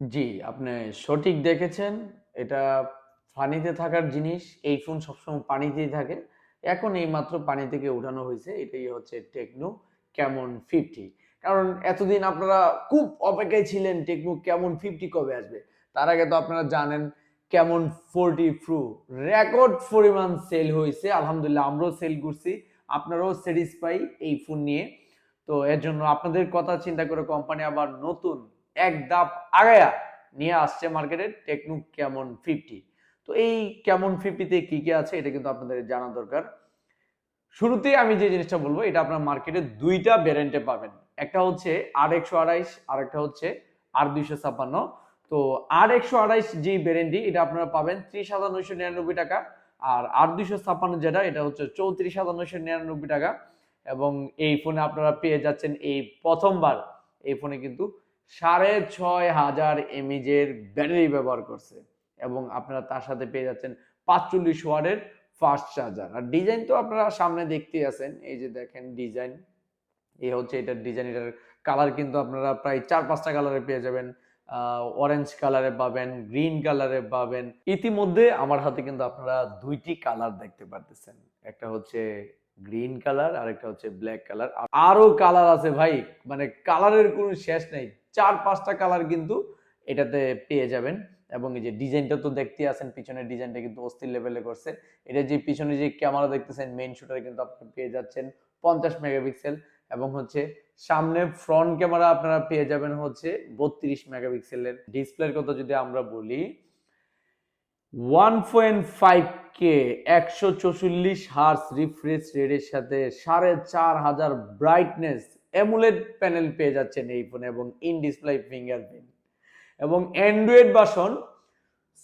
জি, আপনি সঠিক দেখেছেন। এটা পানিতে থাকার জিনিস। এই ফোন সবসময় পানিতেই থাকে। এখন এইমাত্র পানি থেকে উঠানো হইছে। এটাই হচ্ছে টেকনো ক্যামন 50 কারণ এতদিন আপনারা খুব অপেক্ষায় ছিলেন টেকনো ক্যামন 50 কবে আসবে। তার আগে তো আপনারা জানেন ক্যামন 40 প্রো রেকর্ড পরিমাণ সেল হইছে। আলহামদুলিল্লাহ আমরাও সেল করছি। আপনারাও স্যাটিসফাই এই ফোন নিয়ে। তো এর জন্য আপনাদের কথা চিন্তা করে কোম্পানি আবার নতুন এক ধাপ আগায়া নিয়ে আসছে মার্কেটে টেকনো কেমন ফিফটি তো এই কেমন ফিফটিতে কি, কি আছে এটা কিন্তু আপনাদের জানা দরকার। শুরুতেই আমি যে জিনিসটা বলব এটা আপনার মার্কেটে ২ টা ভ্যারিয়েন্টে পাবেন। একটা হচ্ছে আর একশো আড়াইশ আর একটা হচ্ছে R256 তো R128 যে ভ্যারিয়েন্টটি এটা আপনারা পাবেন ৩০৯৯৯ টাকা আর R256 যেটা এটা হচ্ছে ৩৪৯৯৯ টাকা এবং এই ফোনে আপনারা পেয়ে যাচ্ছেন এই প্রথমবার এই ফোনে কিন্তু সাড়ে ছয় হাজার এমএজের ব্যাটারি ব্যবহার করছে এবং আপনারা তার সাথে পেয়ে যাচ্ছেন পাঁচচল্লিশ ওয়ার্ডের ফাস্ট চার্জার আর ডিজাইন তো আপনারা সামনে দেখতেই আছেন, এই যে দেখেন ডিজাইন এই হচ্ছে এটার ডিজাইন এটার কালার কিন্তু আপনারা প্রায় চার পাঁচটা কালারে পেয়ে যাবেন। অরেঞ্জ কালারে পাবেন গ্রিন কালারে পাবেন। ইতিমধ্যে আমার হাতে কিন্তু আপনারা দুইটি কালার দেখতে পারতেছেন। একটা হচ্ছে গ্রিন কালার আর একটা হচ্ছে ব্ল্যাক কালার আরও কালার আছে ভাই মানে কালারের কোনো শেষ নেই। চার, পাঁচটা কালার কিন্তু এটাতে পেয়ে যাবেন। এবং এই যে ডিজাইনটা তো দেখতে আছেন, পিছনের ডিজাইনটা কিন্তু অস্থির লেভেলে করছে। এটা যে পিছনে যে ক্যামেরা দেখতেছেন মেইন শুটার কিন্তু আপনি পেয়ে যাচ্ছেন পঞ্চাশ মেগাপিক্সেল এবং হচ্ছে সামনে ফ্রন্ট ক্যামেরা আপনারা পেয়ে যাবেন হচ্ছে বত্রিশ মেগাপিক্সেলের ডিসপ্লের কথা যদি আমরা বলি ওয়ান পয়েন্ট ফাইভ কে একশো চৌচল্লিশ হার্স রিফ্রেশ রেটের সাথে সাড়ে চার হাজার ব্রাইটনেস এমুলেট প্যানেল পেয়ে যাচ্ছেন এই ফোনে এবং ইন ডিসপ্লে ফিঙ্গারপ্রিন্ট। এবং অ্যান্ড্রয়েড বাসন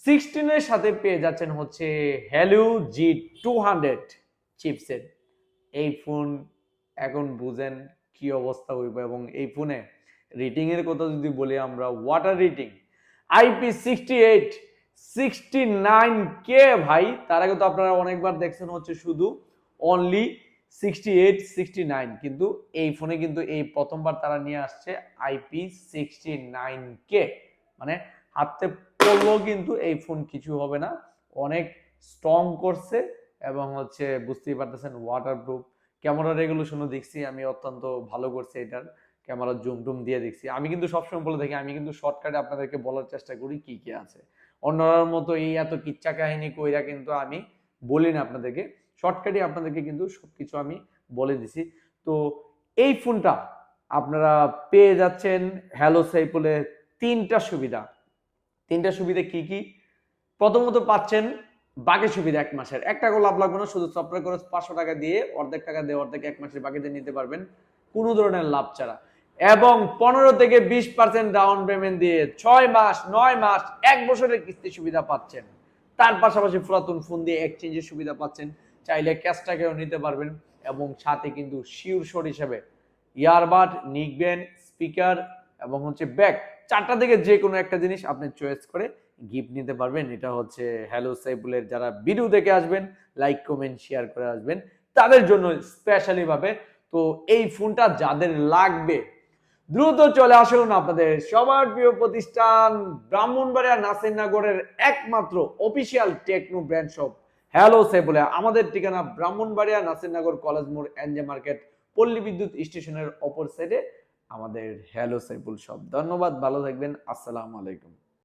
সিক্সটিনের সাথে পেয়ে যাচ্ছেন হচ্ছে Helio G two hundred chipset এই ফোন এখন বুঝেন কি অবস্থা হইব এবং এই ফোনে রেটিং এর কথা যদি বলি আমরা water rating IP sixty eight sixty nine কে ভাই। তার আগে তো আপনারা অনেকবার দেখছেন হচ্ছে শুধু only sixty eight sixty nine কিন্তু এই ফোনে কিন্তু এই প্রথমবার তারা নিয়ে আসছে আইপি সিক্সটি নাইন কে মানে হাতে পড়লেও কিন্তু এই ফোন কিছু হবে না। অনেক স্ট্রং করছে এবং হচ্ছে বুঝতেই পারতেছেন ওয়াটারপ্রুফ ক্যামেরা রেগুলেশনও দেখছি আমি অত্যন্ত ভালো করছি এটার। ক্যামেরা জুম টুম দিয়ে দেখছি। আমি কিন্তু সবসময় বলে থাকি, আমি কিন্তু শর্টকাটে আপনাদেরকে বলার চেষ্টা করি কি কি আছে। অন্যরার মতো এই এত কিচ্ছা কাহিনী কইরা কিন্তু আমি বলি না আপনাদেরকে। শর্টকাটে আপনাদেরকে কিন্তু সবকিছু আমি বলে দিছি। তো এই ফোনটা আপনারা পেয়ে যাচ্ছেন হ্যালো সাইপলে তিনটা সুবিধা। তিনটা সুবিধা কি কি? প্রথমত পাচ্ছেন বাকি সুবিধা এক মাসের। এক টাকা লাভ লাগবে না, শুধু সফটওয়্যার খরচ পাঁচশো টাকা দিয়ে, অর্ধেক টাকা দিয়ে অর্ধেক এক মাসের বাকিতে নিতে পারবেন। কোনো ধরনের লাভ ছাড়া। এবং পনেরো থেকে বিশ পার্সেন্ট ডাউন পেমেন্ট দিয়ে ছয় মাস, নয় মাস, এক বছরের কিস্তি সুবিধা পাচ্ছেন। তার পাশাপাশি পুরাতন ফোন দিয়ে এক্সচেঞ্জের সুবিধা পাচ্ছেন। চাইলে ক্যাশটাকেও নিতে পারবেন এবং সাথে কিন্তু শিওর শোর হিসেবে ইয়ারবাড, নিকবেন, স্পিকার এবং হচ্ছে ব্যাগ, চারটা থেকে যে কোনো একটা জিনিস আপনি চয়েস করে গিফট নিতে পারবেন। এটা হচ্ছে হ্যালো সাইবুলের যারা ভিডিও দেখে আসবেন লাইক কমেন্ট শেয়ার করে আসবেন, তাদের জন্য স্পেশালি ভাবে। তো এই ফোনটা যাদের লাগবে, দ্রুত চলে আসুন আপনাদের সবার প্রিয় প্রতিষ্ঠান, ব্রাহ্মণবাড়িয়া নাসিরনগরের একমাত্র official Techno brand shop hello সাইবুলে আমাদের ঠিকানা ব্রাহ্মণবাড়িয়া নাসিরনগর কলেজ মোড় এনজে মার্কেট, পল্লী বিদ্যুৎ স্টেশনের অপর সাইডে আমাদের হ্যালো সাইবুল সব। ধন্যবাদ, ভালো থাকবেন, আসসালামু আলাইকুম।